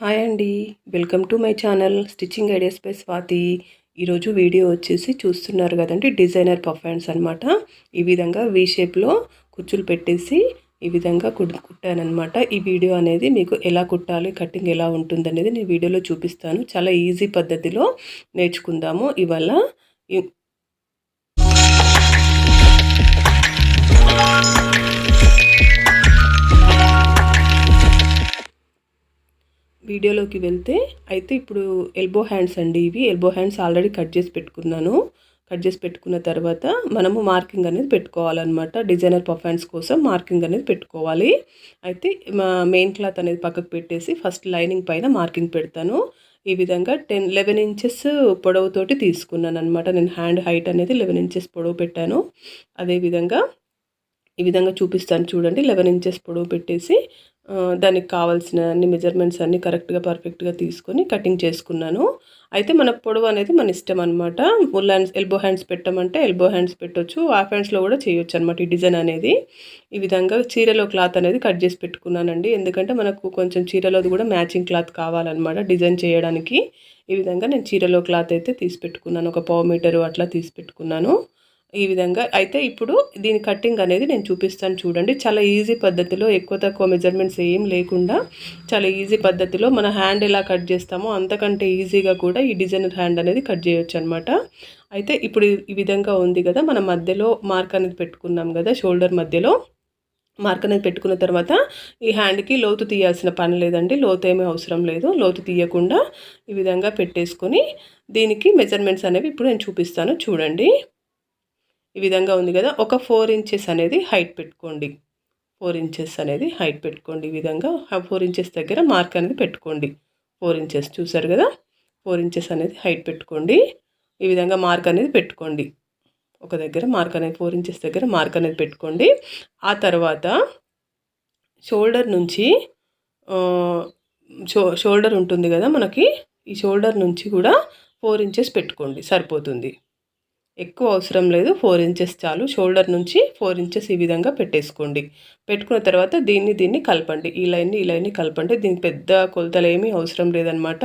Hi అండి. Welcome to my channel stitching ideas by Swathi. ఈరోజు video వచ్చేసి చూస్తున్నారు కదండి డిజైనర్ పఫ్ హ్యాండ్స్ అనమాట ఈ విధంగా వీ షేప్లో కుచ్చులు పెట్టేసి ఈ విధంగా కుట్టానమాట ఈ వీడియో అనేది మీకు ఎలా కుట్టాలి కటింగ్ ఎలా ఉంటుంది అనేది నేను వీడియోలో చూపిస్తాను. చాలా ఈజీ పద్ధతిలో నేర్చుకుందాము. ఇవాళ వీడియోలోకి వెళ్తే అయితే ఇప్పుడు ఎల్బో హ్యాండ్స్ అండి ఇవి. ఎల్బో హ్యాండ్స్ ఆల్రెడీ కట్ చేసి పెట్టుకున్నాను. కట్ చేసి పెట్టుకున్న తర్వాత మనము మార్కింగ్ అనేది పెట్టుకోవాలన్నమాట. డిజైనర్ పఫ్ హ్యాండ్స్ కోసం మార్కింగ్ అనేది పెట్టుకోవాలి. అయితే మా మెయిన్ క్లాత్ అనేది పక్కకు పెట్టేసి ఫస్ట్ లైనింగ్ పైన మార్కింగ్ పెడతాను. ఈ విధంగా టెన్ లెవెన్ ఇంచెస్ పొడవుతోటి తీసుకున్నాను అనమాట నేను హ్యాండ్ హైట్ అనేది లెవెన్ ఇంచెస్ పొడవు పెట్టాను. అదేవిధంగా ఈ విధంగా చూపిస్తాను చూడండి. లెవెన్ ఇంచెస్ పొడవు పెట్టేసి దానికి కావాల్సిన అన్ని మెజర్మెంట్స్ అన్నీ కరెక్ట్గా పర్ఫెక్ట్గా తీసుకొని కటింగ్ చేసుకున్నాను. అయితే మన పొడవు అనేది మన ఇష్టం అనమాట ఫుల్ హ్యాండ్స్ ఎల్బో హ్యాండ్స్ పెట్టమంటే ఎల్బో హ్యాండ్స్ పెట్టొచ్చు. హాఫ్ హ్యాండ్స్లో కూడా చేయొచ్చు అనమాట ఈ డిజైన్ అనేది. ఈ విధంగా చీరలో క్లాత్ అనేది కట్ చేసి పెట్టుకున్నానండి. ఎందుకంటే మనకు కొంచెం చీరలోది కూడా మ్యాచింగ్ క్లాత్ కావాలన్నమాట డిజైన్ చేయడానికి. ఈ విధంగా నేను చీరలో క్లాత్ అయితే తీసి పెట్టుకున్నాను. ఒక పావు మీటరు అట్లా తీసి పెట్టుకున్నాను. ఈ విధంగా. అయితే ఇప్పుడు దీని కట్టింగ్ అనేది నేను చూపిస్తాను చూడండి. చాలా ఈజీ పద్ధతిలో ఎక్కువ తక్కువ మెజర్మెంట్స్ ఏం లేకుండా చాలా ఈజీ పద్ధతిలో మన హ్యాండ్ ఎలా కట్ చేస్తామో అంతకంటే ఈజీగా కూడా ఈ డిజైనర్ హ్యాండ్ అనేది కట్ చేయొచ్చు అనమాట అయితే ఇప్పుడు ఈ విధంగా ఉంది కదా మన మధ్యలో మార్క్ అనేది పెట్టుకున్నాం కదా షోల్డర్ మధ్యలో. మార్క్ అనేది పెట్టుకున్న తర్వాత ఈ హ్యాండ్కి లోతు తీయాల్సిన పని లేదండి. లోతు ఏమీ అవసరం లేదు. లోతు తీయకుండా ఈ విధంగా పెట్టేసుకొని దీనికి మెజర్మెంట్స్ అనేవి ఇప్పుడు నేను చూపిస్తాను చూడండి. ఈ విధంగా ఉంది కదా. ఒక ఫోర్ ఇంచెస్ అనేది హైట్ పెట్టుకోండి. ఫోర్ ఇంచెస్ అనేది హైట్ పెట్టుకోండి ఈ విధంగా. ఫోర్ ఇంచెస్ దగ్గర మార్క్ అనేది పెట్టుకోండి. ఫోర్ ఇంచెస్ చూసారు కదా. ఫోర్ ఇంచెస్ అనేది హైట్ పెట్టుకోండి. ఈ విధంగా మార్క్ అనేది పెట్టుకోండి. ఒక దగ్గర మార్క్ అనేది ఫోర్ ఇంచెస్ దగ్గర మార్క్ అనేది పెట్టుకోండి. ఆ తర్వాత షోల్డర్ నుంచి షో షోల్డర్ ఉంటుంది కదా మనకి. ఈ షోల్డర్ నుంచి కూడా ఫోర్ ఇంచెస్ పెట్టుకోండి. సరిపోతుంది. ఎక్కువ అవసరం లేదు ఫోర్ ఇంచెస్ చాలు. షోల్డర్ నుంచి ఫోర్ ఇంచెస్ ఈ విధంగా పెట్టేసుకోండి. పెట్టుకున్న తర్వాత దీన్ని దీన్ని కలపండి. ఈ లైన్ని ఈ లైన్ని కలపండి. దీనికి పెద్ద కొలతలు ఏమీ అవసరం లేదనమాట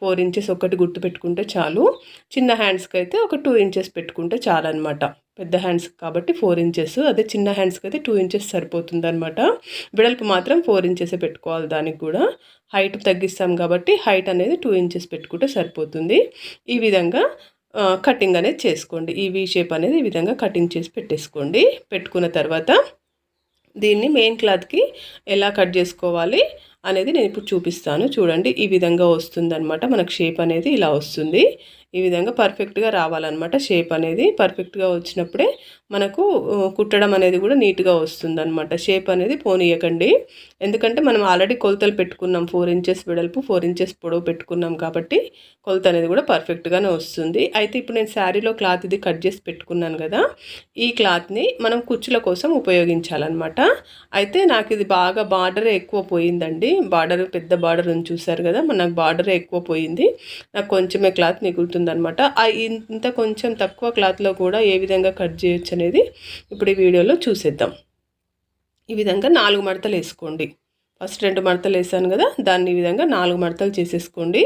ఫోర్ ఇంచెస్ ఒకటి గుర్తు పెట్టుకుంటే చాలు. చిన్న హ్యాండ్స్కి అయితే ఒక టూ ఇంచెస్ పెట్టుకుంటే చాలు అనమాట పెద్ద హ్యాండ్స్ కాబట్టి ఫోర్ ఇంచెస్. అదే చిన్న హ్యాండ్స్కి అయితే టూ ఇంచెస్ సరిపోతుంది అనమాట వెడల్పు మాత్రం ఫోర్ ఇంచెసే పెట్టుకోవాలి దానికి కూడా. హైట్ తగ్గిస్తాం కాబట్టి హైట్ అనేది టూ ఇంచెస్ పెట్టుకుంటే సరిపోతుంది. ఈ విధంగా కటింగ్ అనేది చేసుకోండి. ఈ వీ షేప్ అనేది ఈ విధంగా కటింగ్ చేసి పెట్టేసుకోండి. పెట్టుకున్న తర్వాత దీన్ని మెయిన్ క్లాత్కి ఎలా కట్ చేసుకోవాలి? అనేది నేను ఇప్పుడు చూపిస్తాను. చూడండి ఈ విధంగా వస్తుందన్నమాట. మనకు షేప్ అనేది ఇలా వస్తుంది. ఈ విధంగా పర్ఫెక్ట్గా రావాలన్నమాట షేప్ అనేది. పర్ఫెక్ట్గా వచ్చినప్పుడే మనకు కుట్టడం అనేది కూడా నీట్గా వస్తుందన్నమాట. షేప్ అనేది పోనీయకండి. ఎందుకంటే మనం ఆల్రెడీ కొలతలు పెట్టుకున్నాం. ఫోర్ ఇంచెస్ వెడల్పు ఫోర్ ఇంచెస్ పొడవు పెట్టుకున్నాం కాబట్టి కొలత అనేది కూడా పర్ఫెక్ట్గానే వస్తుంది. అయితే ఇప్పుడు నేను శారీలో క్లాత్ ఇది కట్ చేసి పెట్టుకున్నాను కదా ఈ క్లాత్ని మనం కుచ్చుల కోసం ఉపయోగించాలన్నమాట. అయితే నాకు ఇది బాగా బార్డర్ ఎక్కువ పోయిందండి. బార్డర్ పెద్ద బార్డర్ ఉంది చూసారు కదా మన నాకు బార్డర్ ఎక్కువ పోయింది. నాకు కొంచెమే క్లాత్ మిగులుతుందనమాట ఇంత కొంచెం తక్కువ క్లాత్లో కూడా ఏ విధంగా కట్ చేయొచ్చు అనేది ఇప్పుడు ఈ వీడియోలో చూసేద్దాం. ఈ విధంగా నాలుగు మడతలు వేసుకోండి. ఫస్ట్ రెండు మడతలు వేసాను కదా దాన్ని ఈ విధంగా నాలుగు మడతలు చేసేసుకోండి.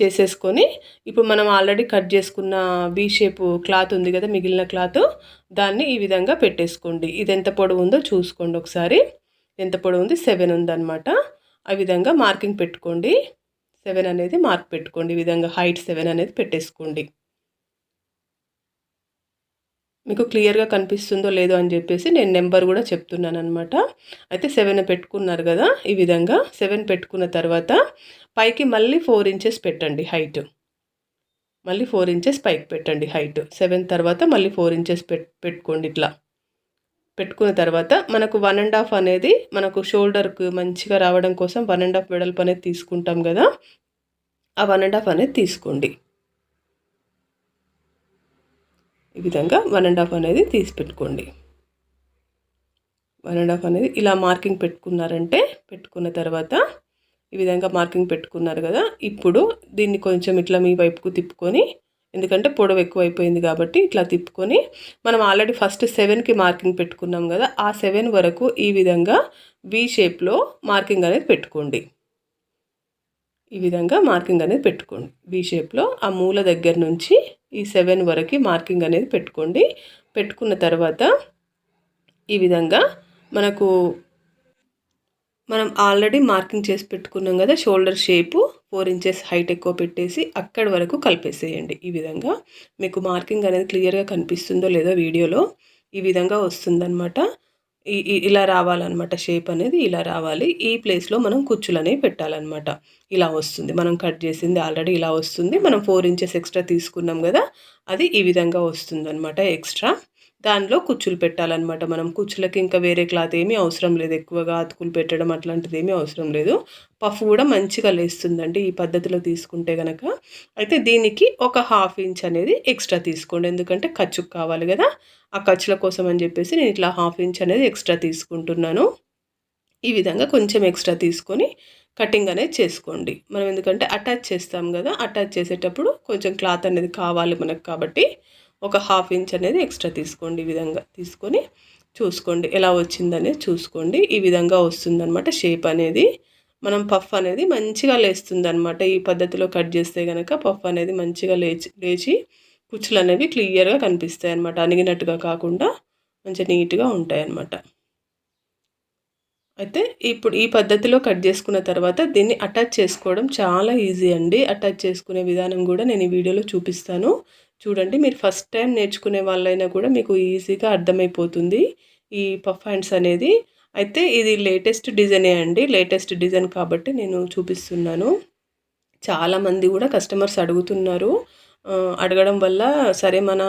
చేసేసుకొని ఇప్పుడు మనం ఆల్రెడీ కట్ చేసుకున్న బీ షేప్ క్లాత్ ఉంది కదా మిగిలిన క్లాత్ దాన్ని ఈ విధంగా పెట్టేసుకోండి. ఇది ఎంత పొడవు ఉందో చూసుకోండి ఒకసారి. ఎంత పొడవు ఉంది? సెవెన్ ఉందన్నమాట. ఆ విధంగా మార్కింగ్ పెట్టుకోండి. సెవెన్ అనేది మార్క్ పెట్టుకోండి. ఈ విధంగా హైట్ సెవెన్ అనేది పెట్టేసుకోండి. మీకు క్లియర్గా కనిపిస్తుందో లేదో అని చెప్పేసి నేను నెంబర్ కూడా చెప్తున్నాను అనమాట అయితే సెవెన్ పెట్టుకున్నారు కదా ఈ విధంగా సెవెన్ పెట్టుకున్న తర్వాత పైకి మళ్ళీ ఫోర్ ఇంచెస్ పెట్టండి హైట్. మళ్ళీ ఫోర్ ఇంచెస్ పైకి పెట్టండి హైట్. సెవెన్ తర్వాత మళ్ళీ ఫోర్ ఇంచెస్ పెట్ పెట్టుకోండి ఇట్లా. పెట్టుకున్న తర్వాత మనకు వన్ అండ్ హాఫ్ అనేది మనకు షోల్డర్కు మంచిగా రావడం కోసం వన్ అండ్ హాఫ్ వెడల్పు అనేది తీసుకుంటాం కదా. ఆ వన్ అండ్ హాఫ్ అనేది తీసుకోండి. ఈ విధంగా వన్ అండ్ హాఫ్ అనేది తీసి పెట్టుకోండి. వన్ అండ్ హాఫ్ అనేది ఇలా మార్కింగ్ పెట్టుకున్నారంటే పెట్టుకున్న తర్వాత ఈ విధంగా మార్కింగ్ పెట్టుకున్నారు కదా. ఇప్పుడు దీన్ని కొంచెం ఇట్లా మీ వైపుకు తిప్పుకొని ఎందుకంటే పొడవు ఎక్కువైపోయింది కాబట్టి ఇట్లా తిప్పుకొని మనం ఆల్రెడీ ఫస్ట్ సెవెన్కి మార్కింగ్ పెట్టుకున్నాం కదా ఆ సెవెన్ వరకు ఈ విధంగా వి షేప్లో మార్కింగ్ అనేది పెట్టుకోండి. ఈ విధంగా మార్కింగ్ అనేది పెట్టుకోండి. బీ షేప్లో ఆ మూల దగ్గర నుంచి ఈ సెవెన్ వరకు మార్కింగ్ అనేది పెట్టుకోండి. పెట్టుకున్న తర్వాత ఈ విధంగా మనకు మనం ఆల్రెడీ మార్కింగ్ చేసి పెట్టుకున్నాం కదా shoulder shape four inches height ఎక్కువ పెట్టేసి అక్కడి వరకు కలిపేసేయండి. ఈ విధంగా మీకు మార్కింగ్ అనేది క్లియర్గా కనిపిస్తుందో లేదో వీడియోలో ఈ విధంగా వస్తుందన్నమాట. ఇలా రావాలన్నమాట. షేప్ అనేది ఇలా రావాలి. ఈ ప్లేస్లో మనం కుచ్చులు అనేవి పెట్టాలన్నమాట. ఇలా వస్తుంది. మనం కట్ చేసింది ఆల్రెడీ ఇలా వస్తుంది. మనం ఫోర్ ఇంచెస్ ఎక్స్ట్రా తీసుకున్నాం కదా అది ఈ విధంగా వస్తుందన్నమాట ఎక్స్ట్రా. దానిలో కుచ్చులు పెట్టాలన్నమాట మనం. కుచ్చులకి ఇంకా వేరే క్లాత్ ఏమీ అవసరం లేదు. ఎక్కువగా అతుకులు పెట్టడం అట్లాంటిది ఏమీ అవసరం లేదు. పఫ్ కూడా మంచిగా లేస్తుందండి ఈ పద్ధతిలో తీసుకుంటే కనుక అయితే దీనికి ఒక హాఫ్ ఇంచ్ అనేది ఎక్స్ట్రా తీసుకోండి. ఎందుకంటే ఖర్చుకు కావాలి కదా. ఆ ఖర్చుల కోసం అని చెప్పేసి నేను ఇట్లా హాఫ్ ఇంచ్ అనేది ఎక్స్ట్రా తీసుకుంటున్నాను. ఈ విధంగా కొంచెం ఎక్స్ట్రా తీసుకొని కటింగ్ అనేది చేసుకోండి. మనం ఎందుకంటే అటాచ్ చేస్తాం కదా. అటాచ్ చేసేటప్పుడు కొంచెం క్లాత్ అనేది కావాలి మనకు కాబట్టి. ఒక హాఫ్ ఇంచ్ అనేది ఎక్స్ట్రా తీసుకోండి ఈ విధంగా. తీసుకొని చూసుకోండి ఎలా వచ్చిందనేది చూసుకోండి. ఈ విధంగా వస్తుందన్నమాట షేప్ అనేది. మనం పఫ్ అనేది మంచిగా లేస్తుంది అనమాట ఈ పద్ధతిలో కట్ చేస్తే కనుక పఫ్ అనేది మంచిగా లేచి లేచి కుచ్చులు అనేవి క్లియర్గా కనిపిస్తాయి అనమాట అనిగినట్టుగా కాకుండా మంచిగా నీట్గా ఉంటాయి అన్నమాట అయితే ఇప్పుడు ఈ పద్ధతిలో కట్ చేసుకున్న తర్వాత దీన్ని అటాచ్ చేసుకోవడం చాలా ఈజీ అండి. అటాచ్ చేసుకునే విధానం కూడా నేను ఈ వీడియోలో చూపిస్తాను. చూడండి మీరు ఫస్ట్ టైం నేర్చుకునే వాళ్ళైనా కూడా మీకు ఈజీగా అర్థమైపోతుంది ఈ పఫ్ హ్యాండ్స్ అనేది. అయితే ఇది లేటెస్ట్ డిజైనే అండి. లేటెస్ట్ డిజైన్ కాబట్టి నేను చూపిస్తున్నాను. చాలామంది కూడా కస్టమర్స్ అడుగుతున్నారు. అడగడం వల్ల సరే మన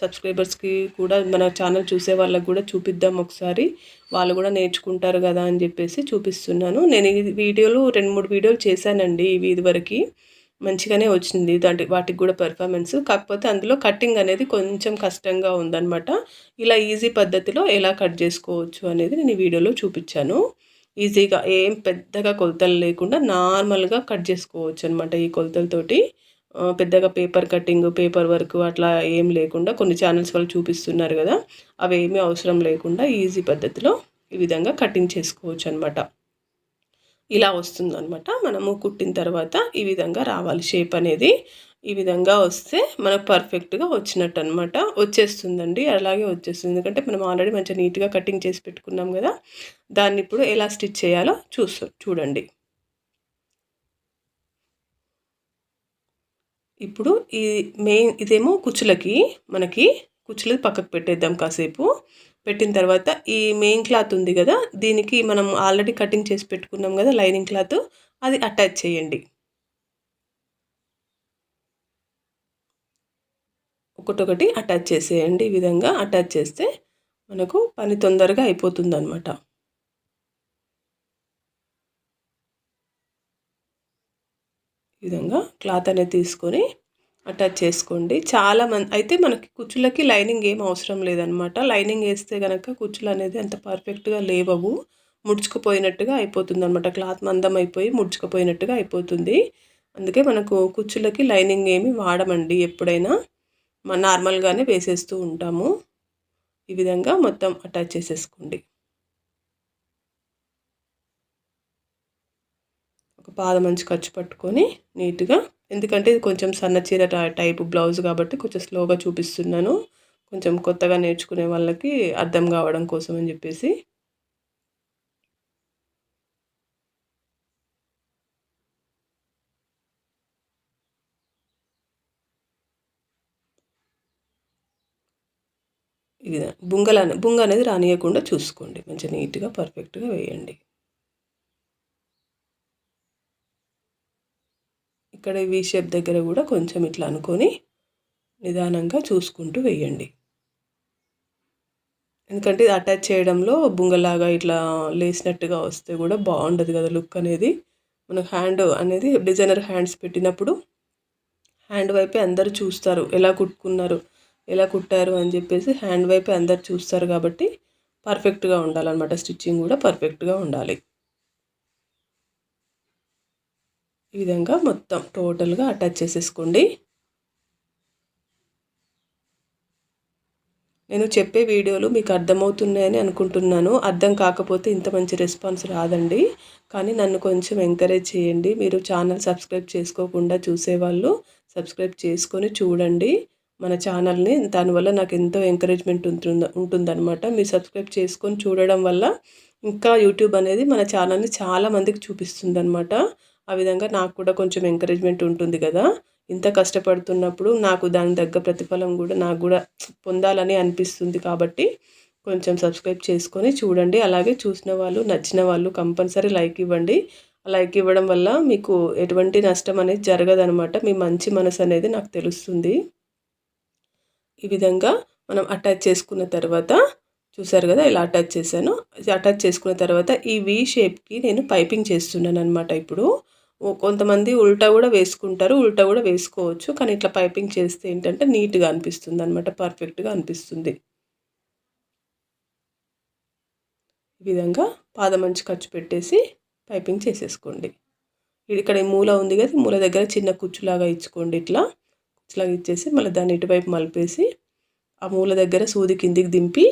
సబ్స్క్రైబర్స్కి కూడా మన ఛానల్ చూసే వాళ్ళకి కూడా చూపిద్దాం ఒకసారి. వాళ్ళు కూడా నేర్చుకుంటారు కదా అని చెప్పేసి చూపిస్తున్నాను. నేను ఈ వీడియోలు రెండు మూడు వీడియోలు చేశానండి ఇవి ఇదివరకు. మంచిగానే వచ్చింది. దాంట్లో వాటికి కూడా పెర్ఫార్మెన్స్ కాకపోతే అందులో కటింగ్ అనేది కొంచెం కష్టంగా ఉందన్నమాట. ఇలా ఈజీ పద్ధతిలో ఎలా కట్ చేసుకోవచ్చు అనేది నేను ఈ వీడియోలో చూపించాను. ఈజీగా ఏం పెద్దగా కొలతలు లేకుండా నార్మల్గా కట్ చేసుకోవచ్చు అనమాట ఈ కొలతలతోటి. పెద్దగా పేపర్ కటింగ్ పేపర్ వర్క్ అట్లా ఏం లేకుండా కొన్ని ఛానల్స్ వాళ్ళు చూపిస్తున్నారు కదా అవి ఏమీ అవసరం లేకుండా ఈజీ పద్ధతిలో ఈ విధంగా కటింగ్ చేసుకోవచ్చు అనమాట ఇలా వస్తుందనమాట మనము కుట్టిన తర్వాత ఈ విధంగా రావాలి షేప్ అనేది. ఈ విధంగా వస్తే మనకు పర్ఫెక్ట్గా వచ్చినట్టు అనమాట వచ్చేస్తుందండి. అలాగే వచ్చేస్తుంది. ఎందుకంటే మనం ఆల్రెడీ మంచిగా నీట్గా కటింగ్ చేసి పెట్టుకున్నాం కదా. దాన్ని ఇప్పుడు ఎలా స్టిచ్ చేయాలో చూస్తూ చూడండి. ఇప్పుడు ఈ మెయిన్ ఇదేమో కుచ్చులకి మనకి కుచ్చులకి పక్కకు పెట్టేద్దాం కాసేపు. పెట్టిన తర్వాత ఈ మెయిన్ క్లాత్ ఉంది కదా దీనికి మనం ఆల్రెడీ కటింగ్ చేసి పెట్టుకున్నాం కదా లైనింగ్ క్లాత్ అది అటాచ్ చేయండి. ఒకటొకటి అటాచ్ చేసేయండి ఈ విధంగా అటాచ్ చేస్తే మనకు పని తొందరగా అయిపోతుంది అనమాట ఈ విధంగా క్లాత్ అనేది తీసుకొని అటాచ్ చేసుకోండి. చాలా మంది అయితే మనకి కుచ్చులకి లైనింగ్ ఏం అవసరం లేదనమాట లైనింగ్ వేస్తే కనుక కుచ్చులు అనేది అంత పర్ఫెక్ట్గా లేవవు. ముడుచుకుపోయినట్టుగా అయిపోతుంది అనమాట క్లాత్ మందం అయిపోయి ముడుచుకుపోయినట్టుగా అయిపోతుంది. అందుకే మనకు కుచ్చులకి లైనింగ్ ఏమి వాడమండి ఎప్పుడైనా. మన నార్మల్గానే వేసేస్తూ ఉంటాము. ఈ విధంగా మొత్తం అటాచ్ చేసేసుకోండి. ఒక పాద మంచి ఖర్చు పట్టుకొని నీట్గా ఎందుకంటే ఇది కొంచెం సన్నచీర టైపు టైప్ బ్లౌజ్ కాబట్టి కొంచెం స్లోగా చూపిస్తున్నాను. కొంచెం కొత్తగా నేర్చుకునే వాళ్ళకి అర్థం కావడం కోసం అని చెప్పేసి. ఇది బుంగల బుంగ అనేది రానియకుండా చూసుకోండి. మంచిగా నీట్గా పర్ఫెక్ట్గా వేయండి. ఇక్కడ వి షేప్ దగ్గర కూడా కొంచెం ఇట్లా అనుకొని నిదానంగా చూసుకుంటూ వేయండి. ఎందుకంటే ఇది అటాచ్ చేయడంలో బుంగలాగా ఇట్లా లేసినట్టుగా వస్తే కూడా బాగుండదు కదా లుక్ అనేది. మనకు హ్యాండ్ అనేది డిజైనర్ హ్యాండ్స్ పెట్టినప్పుడు హ్యాండ్ వైపే అందరు చూస్తారు ఎలా కుట్టుకున్నారు ఎలా కుట్టారు అని చెప్పేసి హ్యాండ్ వైపే అందరు చూస్తారు కాబట్టి పర్ఫెక్ట్గా ఉండాలన్నమాట. స్టిచ్చింగ్ కూడా పర్ఫెక్ట్గా ఉండాలి. ఈ విధంగా మొత్తం టోటల్గా అటాచ్ చేసేసుకోండి. నేను చెప్పే వీడియోలు మీకు అర్థమవుతున్నాయని అనుకుంటున్నాను. అర్థం కాకపోతే ఇంత మంచి రెస్పాన్స్ రాదండి. కానీ నన్ను కొంచెం ఎంకరేజ్ చేయండి. మీరు ఛానల్ సబ్స్క్రైబ్ చేసుకోకుండా చూసేవాళ్ళు సబ్స్క్రైబ్ చేసుకొని చూడండి. మన ఛానల్ని దానివల్ల నాకు ఎంతో ఎంకరేజ్మెంట్ ఉంటుంది ఉంటుందన్నమాట. మీరు సబ్స్క్రైబ్ చేసుకొని చూడడం వల్ల ఇంకా యూట్యూబ్ అనేది మన ఛానల్ని చాలా మందికి చూపిస్తుంది అనమాట ఆ విధంగా నాకు కూడా కొంచెం ఎంకరేజ్మెంట్ ఉంటుంది కదా. ఇంత కష్టపడుతున్నప్పుడు నాకు దాని తగ్గ ప్రతిఫలం కూడా నాకు కూడా పొందాలని అనిపిస్తుంది కాబట్టి కొంచెం సబ్స్క్రైబ్ చేసుకొని చూడండి. అలాగే చూసిన వాళ్ళు నచ్చిన వాళ్ళు కంపల్సరీ లైక్ ఇవ్వండి. లైక్ ఇవ్వడం వల్ల మీకు ఎటువంటి నష్టం అనేది జరగదనమాట మీ మంచి మనసు అనేది నాకు తెలుస్తుంది. ఈ విధంగా మనం అటాచ్ చేసుకున్న తర్వాత చూసారు కదా ఇలా అటాచ్ చేశాను. అటాచ్ చేసుకున్న తర్వాత ఈ వి షేప్కి నేను పైపింగ్ చేస్తున్నాను అనమాట ఇప్పుడు. కొంతమంది ఉల్టా కూడా వేసుకుంటారు ఉల్టా కూడా వేసుకోవచ్చు. కానీ ఇట్లా పైపింగ్ చేస్తే ఏంటంటే నీట్గా అనిపిస్తుంది అనమాట పర్ఫెక్ట్గా అనిపిస్తుంది. ఈ విధంగా పాదమంచి ఖర్చు పెట్టేసి పైపింగ్ చేసేసుకోండి. ఇక్కడ మూల ఉంది కదా మూల దగ్గర చిన్న కుచ్చులాగా ఇచ్చుకోండి ఇట్లా. కుచ్చులాగా ఇచ్చేసి మళ్ళీ దాన్ని ఇటువైపు మలిపేసి ఆ మూల దగ్గర సూది కిందికి దింపి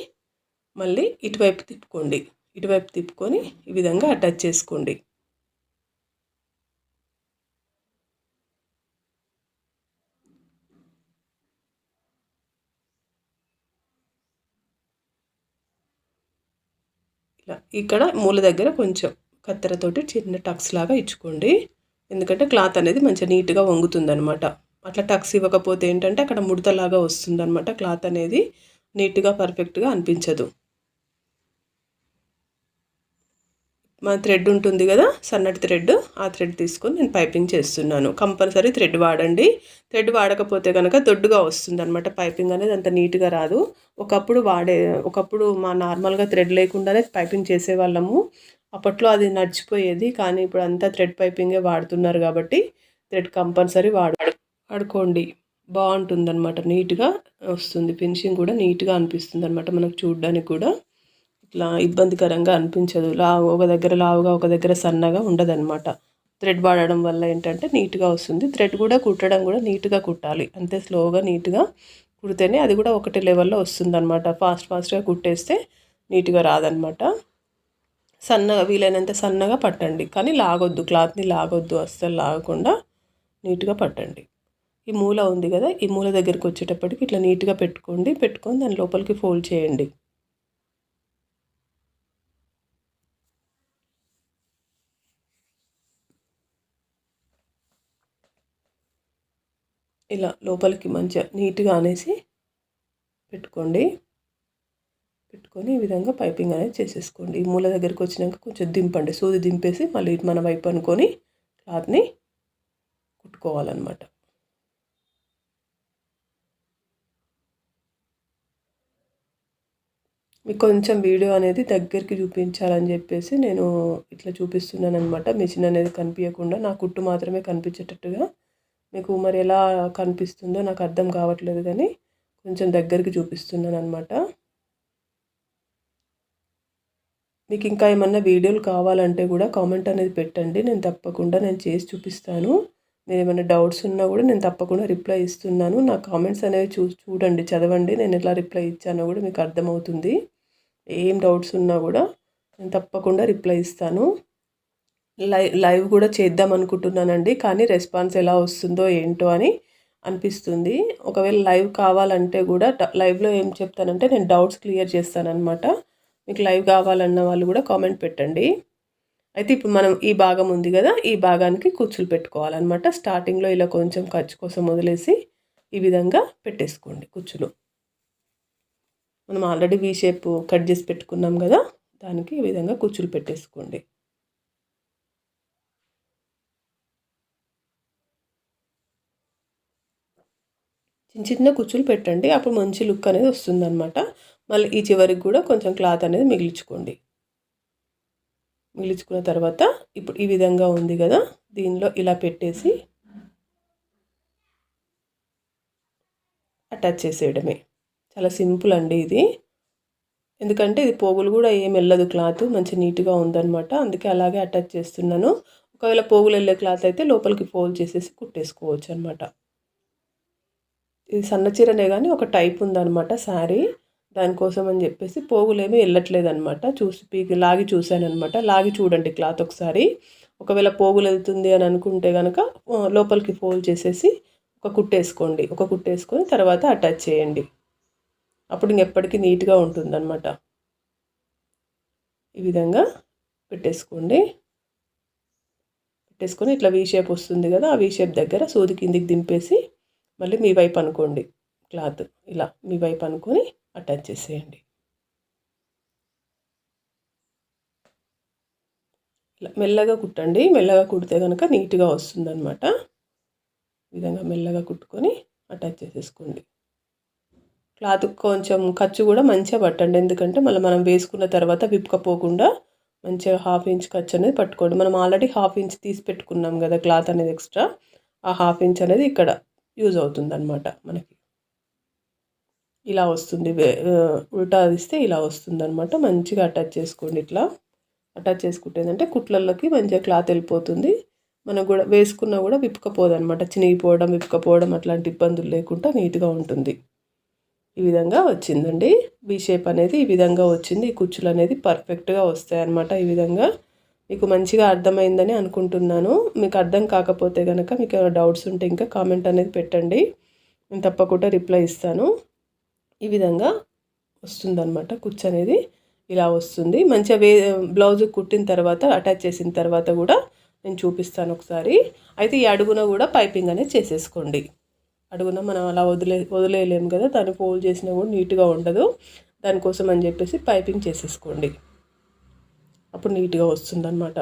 మళ్ళీ ఇటువైపు తిప్పుకోండి. ఇటువైపు తిప్పుకొని ఈ విధంగా అటాచ్ చేసుకోండి ఇలా ఇక్కడ మూల దగ్గర కొంచెం కత్తెరతోటి చిన్న టక్స్ లాగా ఇచ్చుకోండి. ఎందుకంటే క్లాత్ అనేది మంచిగా నీట్గా వంగుతుంది అట్లా టక్స్ ఇవ్వకపోతే ఏంటంటే అక్కడ ముడతలాగా వస్తుందనమాట క్లాత్ అనేది. నీట్గా పర్ఫెక్ట్గా అనిపించదు మన థ్రెడ్ ఉంటుంది కదా సన్నటి థ్రెడ్ ఆ థ్రెడ్ తీసుకొని నేను పైపింగ్ చేస్తున్నాను. కంపల్సరీ థ్రెడ్ వాడండి. థ్రెడ్ వాడకపోతే కనుక దొడ్డుగా వస్తుంది అనమాట పైపింగ్ అనేది అంత నీట్గా రాదు. ఒకప్పుడు వాడే ఒకప్పుడు మా నార్మల్గా థ్రెడ్ లేకుండానే పైపింగ్ చేసేవాళ్ళము. అప్పట్లో అది నడిచిపోయేది కానీ ఇప్పుడు అంతా థ్రెడ్ పైపింగే వాడుతున్నారు కాబట్టి థ్రెడ్ కంపల్సరీ వాడు వాడుకోండి. బాగుంటుందన్నమాట నీట్గా వస్తుంది. ఫినిషింగ్ కూడా నీట్గా అనిపిస్తుంది అనమాట మనకు చూడడానికి కూడా. ఇట్లా ఇబ్బందికరంగా అనిపించదు. లావు ఒక దగ్గర లావుగా ఒక దగ్గర సన్నగా ఉండదన్నమాట. థ్రెడ్ వాడడం వల్ల ఏంటంటే నీట్గా వస్తుంది. థ్రెడ్ కూడా కుట్టడం కూడా నీట్గా కుట్టాలి. అంతే స్లోగా నీట్గా కుడితేనే అది కూడా ఒకటి లెవెల్లో వస్తుంది అనమాట ఫాస్ట్ ఫాస్ట్గా కుట్టేస్తే నీట్గా రాదనమాట సన్నగా వీలైనంత సన్నగా పట్టండి. కానీ లాగొద్దు. క్లాత్ని లాగొద్దు. అస్సలు లాగకుండా నీట్గా పట్టండి. ఈ మూల ఉంది కదా? ఈ మూల దగ్గరికి వచ్చేటప్పటికి ఇట్లా నీట్గా పెట్టుకోండి. పెట్టుకొని దాని లోపలికి ఫోల్డ్ చేయండి. ఇలా లోపలికి మంచిగా నీట్గా అనేసి పెట్టుకోండి. పెట్టుకొని ఈ విధంగా పైపింగ్ అనేది చేసేసుకోండి. ఈ మూల దగ్గరికి వచ్చినాక కొంచెం దింపండి. సూది దింపేసి మళ్ళీ మన వైపు అనుకొని క్లాత్ని కుట్టుకోవాలన్నమాట. మీకు కొంచెం వీడియో అనేది దగ్గరికి చూపించాలని చెప్పేసి నేను ఇట్లా చూపిస్తున్నాను అనమాట మిషన్ అనేది కనిపించకుండా నా కుట్టు మాత్రమే కనిపించేటట్టుగా మీకు మరి ఎలా కనిపిస్తుందో నాకు అర్థం కావట్లేదు కానీ కొంచెం దగ్గరికి చూపిస్తున్నాను అనమాట మీకు ఇంకా ఏమన్నా వీడియోలు కావాలంటే కూడా కామెంట్ అనేది పెట్టండి. నేను తప్పకుండా నేను చేసి చూపిస్తాను. మీరు ఏమైనా డౌట్స్ ఉన్నా కూడా నేను తప్పకుండా రిప్లై ఇస్తున్నాను. నా కామెంట్స్ అనేవి చూ చూడండి చదవండి. నేను ఎలా రిప్లై ఇచ్చానో కూడా మీకు అర్థమవుతుంది. ఏం డౌట్స్ ఉన్నా కూడా నేను తప్పకుండా రిప్లై ఇస్తాను. లైవ్ లైవ్ కూడా చేద్దాం అనుకుంటున్నానండి కానీ రెస్పాన్స్ ఎలా వస్తుందో ఏంటో అని అనిపిస్తుంది. ఒకవేళ లైవ్ కావాలంటే కూడా లైవ్లో ఏం చెప్తానంటే నేను డౌట్స్ క్లియర్ చేస్తానన్నమాట. మీకు లైవ్ కావాలన్న వాళ్ళు కూడా కామెంట్ పెట్టండి. అయితే ఇప్పుడు మనం ఈ భాగం ఉంది కదా ఈ భాగానికి కుచ్చులు పెట్టుకోవాలన్నమాట. స్టార్టింగ్లో ఇలా కొంచెం ఖర్చు కోసం వదిలేసి ఈ విధంగా పెట్టేసుకోండి కుచ్చులు మనం ఆల్రెడీ వీ షేప్ కట్ చేసి పెట్టుకున్నాం కదా దానికి ఈ విధంగా కుచ్చులు పెట్టేసుకోండి. చిన్న చిన్న కుచ్చులు పెట్టండి. అప్పుడు మంచి లుక్ అనేది వస్తుందన్నమాట. మళ్ళీ ఈ చివరికి కూడా కొంచెం క్లాత్ అనేది మిగిల్చుకోండి. మిగిల్చుకున్న తర్వాత ఇప్పుడు ఈ విధంగా ఉంది కదా దీనిలో ఇలా పెట్టేసి అటాచ్ చేసేయడమే. చాలా సింపుల్ అండి ఇది. ఎందుకంటే ఇది పోగులు కూడా ఏం వెళ్ళదు క్లాత్ మంచి నీట్గా ఉందన్నమాట. అందుకే అలాగే అటాచ్ చేస్తున్నాను. ఒకవేళ పోగులు వెళ్ళే క్లాత్ అయితే లోపలికి ఫోల్డ్ చేసేసి కుట్టేసుకోవచ్చు అనమాట ఇది సన్నచీరనే కానీ ఒక టైప్ ఉందన్నమాట శారీ. దానికోసం అని చెప్పేసి పోగులేమీ వెళ్ళట్లేదు అనమాట చూసి పీకి లాగి చూశాను అనమాట లాగి చూడండి క్లాత్ ఒకసారి. ఒకవేళ పోగులు వెళ్తుంది అని అనుకుంటే కనుక లోపలికి ఫోల్డ్ చేసేసి ఒక కుట్టేసుకోండి. ఒక కుట్టేసుకొని తర్వాత అటాచ్ చేయండి. అప్పుడు ఇంకెప్పటికీ నీట్గా ఉంటుందన్నమాట. ఈ విధంగా పెట్టేసుకోండి. పెట్టేసుకొని ఇట్లా వీ షేప్ వస్తుంది కదా ఆ వీ షేప్ దగ్గర సూది కిందికి దింపేసి మళ్ళీ మీ వైపు అనుకోండి. క్లాత్ ఇలా మీ వైపు అనుకొని అటాచ్ చేసేయండి. ఇలా మెల్లగా కుట్టండి. మెల్లగా కుడితే కనుక నీట్గా వస్తుందన్నమాట. విధంగా మెల్లగా కుట్టుకొని అటాచ్ చేసేసుకోండి. క్లాత్ కొంచెం ఖర్చు కూడా మంచిగా పట్టండి. ఎందుకంటే మళ్ళీ మనం వేసుకున్న తర్వాత విప్పుకపోకుండా మంచిగా హాఫ్ ఇంచ్ ఖర్చు అనేది పట్టుకోండి. మనం ఆల్రెడీ హాఫ్ ఇంచ్ తీసి పెట్టుకున్నాం కదా క్లాత్ అనేది ఎక్స్ట్రా. ఆ హాఫ్ ఇంచ్ అనేది ఇక్కడ యూజ్ అవుతుంది అనమాట మనకి. ఇలా వస్తుంది ఉల్టా ఇస్తే ఇలా వస్తుంది అనమాట మంచిగా అటాచ్ చేసుకోండి ఇట్లా. అటాచ్ చేసుకుంటే ఏంటంటే కుట్లలోకి మంచిగా క్లాత్ వెళ్ళిపోతుంది. మనకు కూడా వేసుకున్నా కూడా విప్పకపోదు అనమాట చినిగిపోవడం విప్పకపోవడం అట్లాంటి ఇబ్బందులు లేకుండా నీట్గా ఉంటుంది. ఈ విధంగా వచ్చిందండి. బీ షేప్ అనేది ఈ విధంగా వచ్చింది. ఈ కుచ్చులు అనేది పర్ఫెక్ట్గా వస్తాయి అన్నమాట ఈ విధంగా. మీకు మంచిగా అర్థమైందని అనుకుంటున్నాను. మీకు అర్థం కాకపోతే కనుక మీకు డౌట్స్ ఉంటే ఇంకా కామెంట్ అనేది పెట్టండి. నేను తప్పకుండా రిప్లై ఇస్తాను. ఈ విధంగా వస్తుందన్నమాట కుచ్చు అనేది. ఇలా వస్తుంది. మంచిగా వే బ్లౌజ్ కుట్టిన తర్వాత అటాచ్ చేసిన తర్వాత కూడా నేను చూపిస్తాను ఒకసారి. అయితే ఈ అడుగున కూడా పైపింగ్ అనేది చేసేసుకోండి. అడుగున మనం అలా వదిలే వదిలేయలేము కదా. దాన్ని ఫోల్డ్ చేసినా కూడా నీట్గా ఉండదు. దానికోసం అని చెప్పేసి పైపింగ్ చేసేసుకోండి. అప్పుడు నీట్గా వస్తుందన్నమాట.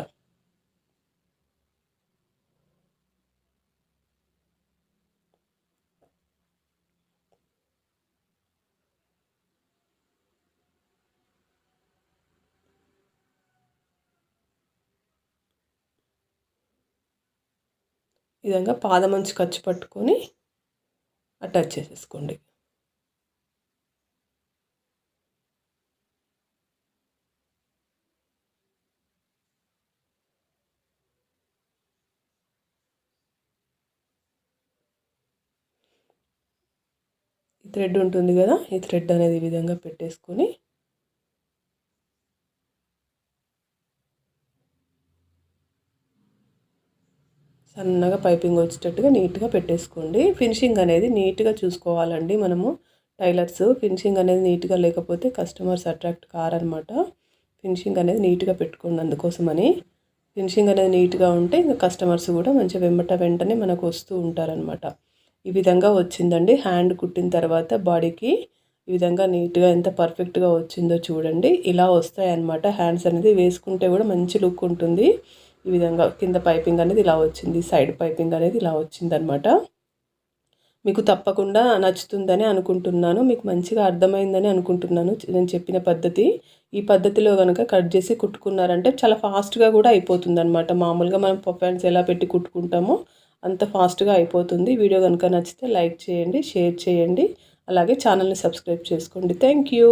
విధంగా పాదమంచి ఖర్చు పట్టుకొని అటాచ్ చేసేసుకోండి. థ్రెడ్ ఉంటుంది కదా ఈ థ్రెడ్ అనేది ఈ విధంగా పెట్టేసుకొని సన్నగా పైపింగ్ వచ్చేటట్టుగా నీట్గా పెట్టేసుకోండి. ఫినిషింగ్ అనేది నీట్గా చూసుకోవాలండి మనము. టైలర్స్ ఫినిషింగ్ అనేది నీట్గా లేకపోతే కస్టమర్స్ అట్రాక్ట్ కారనమాట. ఫినిషింగ్ అనేది నీట్గా పెట్టుకోండి అందుకోసమని. ఫినిషింగ్ అనేది నీట్గా ఉంటే ఇంకా కస్టమర్స్ కూడా మంచిగా వెంబట వెంటనే మనకు వస్తూ ఉంటారనమాట. ఈ విధంగా వచ్చిందండి. హ్యాండ్ కుట్టిన తర్వాత బాడీకి ఈ విధంగా నీట్గా ఎంత పర్ఫెక్ట్గా వచ్చిందో చూడండి. ఇలా వస్తాయన్నమాట. హ్యాండ్స్ అనేది వేసుకుంటే కూడా మంచి లుక్ ఉంటుంది. ఈ విధంగా కింద పైపింగ్ అనేది ఇలా వచ్చింది. సైడ్ పైపింగ్ అనేది ఇలా వచ్చిందనమాట మీకు తప్పకుండా నచ్చుతుందని అనుకుంటున్నాను. మీకు మంచిగా అర్థమైందని అనుకుంటున్నాను. నేను చెప్పిన పద్ధతి. ఈ పద్ధతిలో కనుక కట్ చేసి కుట్టుకున్నారంటే చాలా ఫాస్ట్గా కూడా అయిపోతుంది అనమాట మామూలుగా మనం పఫాన్స్ ఎలా పెట్టి కుట్టుకుంటామో అంత ఫాస్ట్గా అయిపోతుంది. వీడియో కనుక నచ్చితే లైక్ చేయండి షేర్ చేయండి. అలాగే ఛానల్ని సబ్స్క్రైబ్ చేసుకోండి. Thank you